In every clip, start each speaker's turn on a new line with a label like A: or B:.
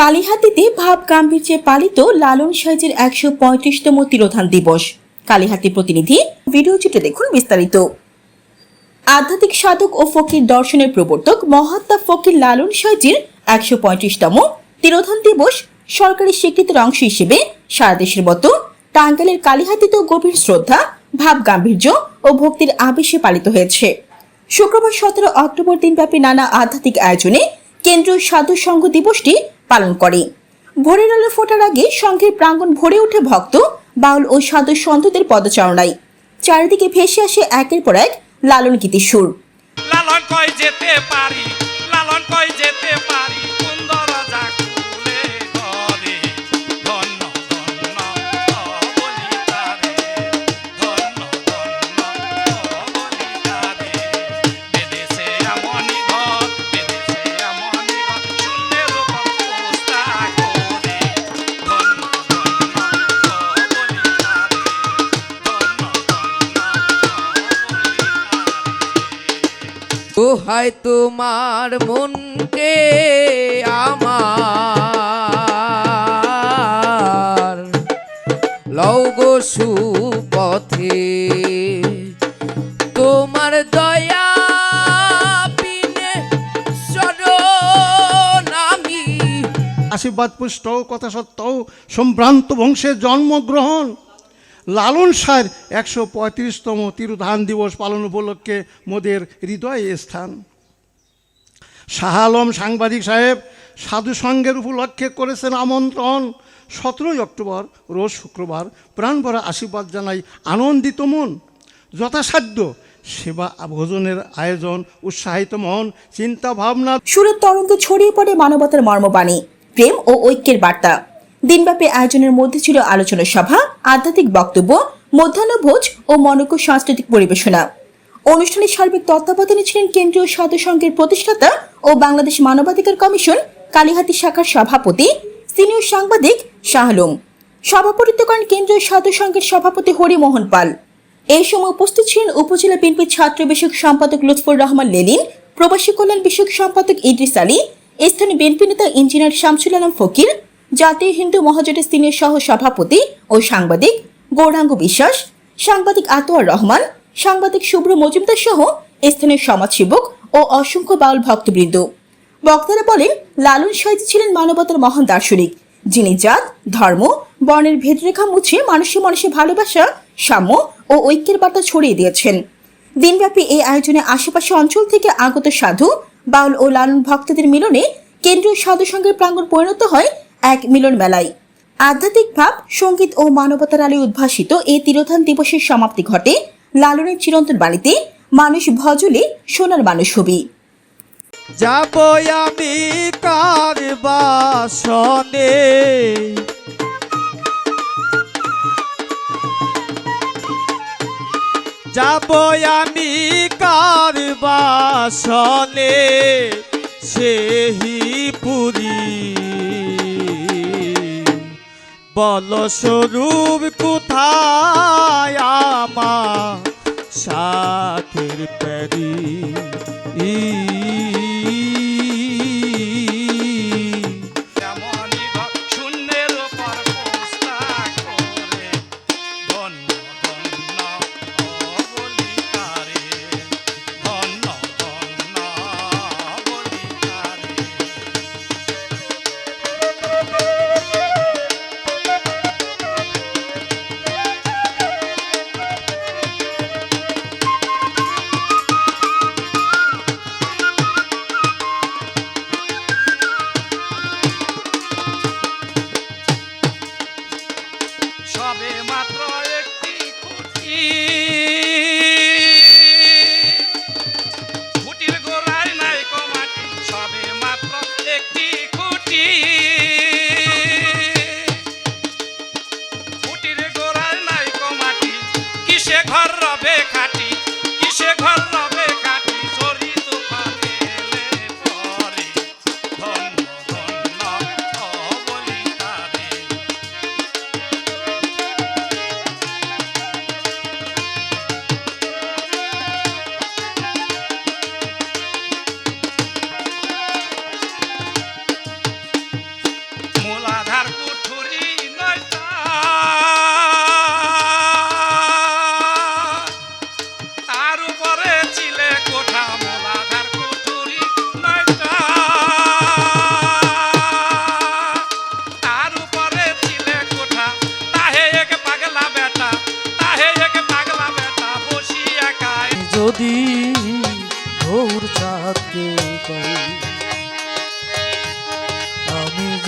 A: কালীহাতিতে ভাব গাম্ভীর্যে পালিত লালন সাইজের একশো পঁয়ত্রিশতম তিরোধান দিবস। কালীহাতি প্রতিনিধি, ভিডিও চিত্রে দেখুন বিস্তারিত। আধ্যাত্মিক সাধক ও ফকির দর্শনের প্রবর্তক মহাত্মা ফকির লালন সাইজির একশো পঁয়ত্রিশতম তিরোধান দিবস সরকারি স্বীকৃতির অংশ হিসেবে সারা দেশের মতো টাঙ্গাইলের কালীহাতিতেও গভীর শ্রদ্ধা, ভাব গাম্ভীর্য ও ভক্তির আবেশে পালিত হয়েছে। শুক্রবার সতেরো অক্টোবর দিনব্যাপী নানা আধ্যাত্মিক আয়োজনে কেন্দ্রীয় সাধু সংঘ দিবসটি পালন করে। ভোরের আলো ফোটার আগে সংঘের প্রাঙ্গণ ভরে উঠে ভক্ত, বাউল ও সাধু সন্তদের পদচারণায়। চারিদিকে ভেসে আসে একের পর এক লালন গীতি সুর।
B: লালন কয় যেতে পারি
C: দোহাই তোমার মনকে আমার। লও গো সুপথে, তোমার দয়া
D: আশীর্বাদ পুষ্ট, কথা সত্ত্বেও সম্ভ্রান্ত বংশের জন্মগ্রহণ। লালন সার একশো পঁয়ত্রিশতম তিরুধান দিবস পালন উপলক্ষে মোদের হৃদয়ে স্থান। শাহ আলম সাংবাদিক সাহেব সাধু সঙ্গের উপলক্ষে করেছেন আমন্ত্রণ। সতেরোই অক্টোবর, রোজ শুক্রবার প্রাণ ভরা আশীর্বাদ জানাই আনন্দিত মন। যথাসাধ্য সেবা ভোজনের আয়োজন উৎসাহিত মন, চিন্তা ভাবনা
A: সুরের তরঙ্গে ছড়িয়ে পড়ে মানবতার মর্মবাণী, প্রেম ও ঐক্যের বার্তা। দিনব্যাপী আয়োজনের মধ্যে ছিল আলোচনা সভা, আধ্যাত্মিক বক্তব্য মধ্যাহ্নভোজ ও মনজ্ঞ সাংস্কৃতিক পরিবেশনা। অনুষ্ঠানে সার্বিক তত্ত্বাবধানে ছিলেন কেন্দ্রীয় সাধু সংঘের প্রতিষ্ঠাতা ও বাংলাদেশ মানবাধিকার কমিশন, কালীহাতি শাখার সভাপতি, সিনিয়র সাংবাদিক শাহলুম সভাপতিত্ব করেন কেন্দ্রীয় সাধু সংঘের সভাপতি হরিমোহন পাল। এই সময় উপস্থিত ছিলেন উপজেলা বিএনপির ছাত্র বিষয়ক সম্পাদক লুৎফর রহমান লেলিন, প্রবাসী কল্যাণ বিষয়ক সম্পাদক ইদ্রিস আলী, স্থানীয় বিএনপি নেতা ইঞ্জিনিয়ার শামসুল আলম ফকির জাতীয় হিন্দু মহাজোটের সিনিয়র সহ সভাপতি ও সাংবাদিক গৌরাঙ্গ বিশ্বাস, সাংবাদিক আতোয়ার রহমান, সাংবাদিক শুভ্র মজুমদার সহ স্থানীয় সমাজসেবক ও অসংখ্য বাউল ভক্তবৃন্দ। বক্তারা বলেন, লালন সাইজি ছিলেন মানবতার মহান দার্শনিক। যিনি জাত, ধর্ম, বর্ণের ভেদরেখা মুছে মানুষে মানুষে ভালোবাসা, সাম্য ও ঐক্যের বার্তা ছড়িয়ে দিয়েছেন। দিনব্যাপী এই আয়োজনে আশেপাশে অঞ্চল থেকে আগত সাধু, বাউল ও লালন ভক্তদের মিলনে কেন্দ্রীয় সাধু সংঘের প্রাঙ্গণ পরিণত হয় এক মিলন মেলায়। আধ্যাত্মিক ভাব, সংগীত ও মানবতার আলোয় উদ্ভাসিত এই তিরোধান দিবসের সমাপ্তি ঘটে লালনের চিরন্তন বাড়িতে মানুষ ভজলে সোনার মানুষ হবি।
E: যাব আমি কার বাসনে। যাব আমি কার বাসনে সেহি পুরী। বল স্বরূপ কোথায় আমা সাথের পেরি
B: এমনই তবে মাত্র একটি খুশি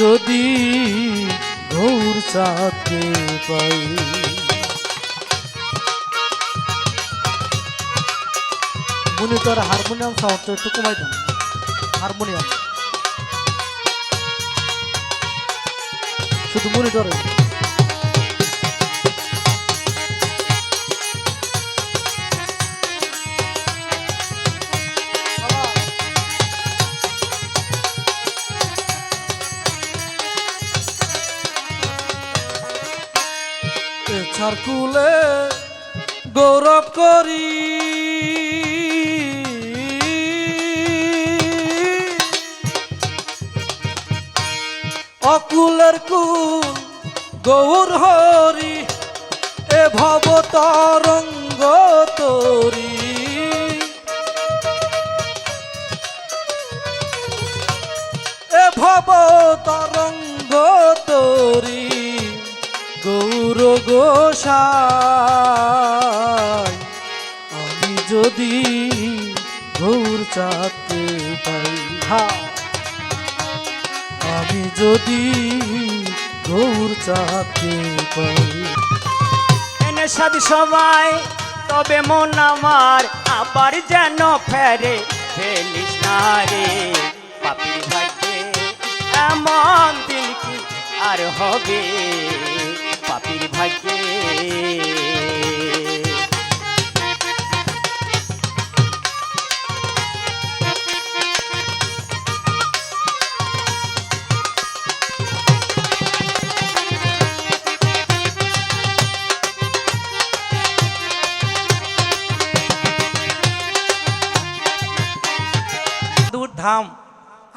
E: যদি ঘোর সাথে পাই।
F: মনে তোর হারমোনিয়াম সাউন্ডটা একটু কমাই দাম হারমোনিয়াম। শুধু মনিটরে
E: ছাড়কুলে গৌরব করি। অকুলের কুল গৌর হরি, এ ভব তরঙ্গ তরি। এ ভব তরঙ্গ তরি। গোসাই আমি যদি গৌর চাঁদকে পাই আমি যদি গৌর চাঁদকে পাই।
G: এনে সাদ সবাই তবে মন আমার আবার যেন ফেরে, ফেলিস না রে পাপির ভাগ্যে, এমন দিন কি আর হবে? পাপির ভাগ্যে।
B: ধাম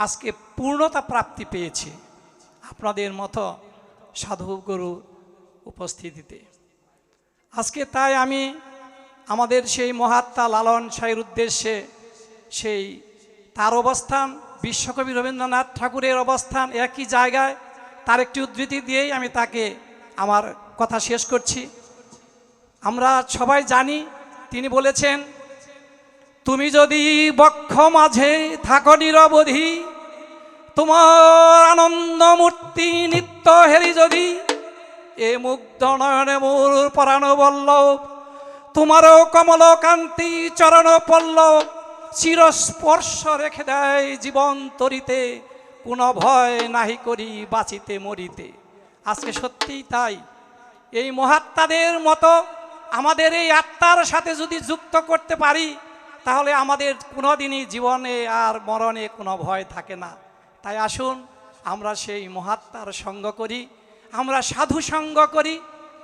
B: আজকে পূর্ণতা প্রাপ্তি পেয়েছে। আপনাদের মতো সাধু গুরু উপস্থিতিতে। আজকে তাই আমি আমাদের সেই মহাত্মা লালন সাহের উদ্দেশ্যে সেই তার অবস্থান, বিশ্বকবি রবীন্দ্রনাথ ঠাকুরের অবস্থান একই জায়গায় তার একটি উদ্ধৃতি দিয়েই আমি তাকে আমার কথা শেষ করছি। আমরা সবাই জানি তিনি বলেছেন, তুমি যদি বক্ষ মাঝে থাকো নিরবধি, তোমার আনন্দ মূর্তি নিত্য হেরি যদি এ মুগ্ধ নয়নে মোর পরাণ বলল তোমারও কমল কান্তি চরণ পল্লব। চিরস্পর্শ রেখে দেয় জীবন তরিতে। কোনো ভয় নাহি করি বাঁচিতে মরিতে। আজকে সত্যিই তাই। এই মহাত্মাদের মতো আমাদের এই আত্মার সাথে যদি যুক্ত করতে পারি, তাহলে আমাদের কোনোদিনই জীবনে আর মরণে কোনো ভয় থাকে না। তাই আসুন, আমরা সেই মহাত্মার সঙ্গ করি। আমরা সাধু সঙ্গ করি।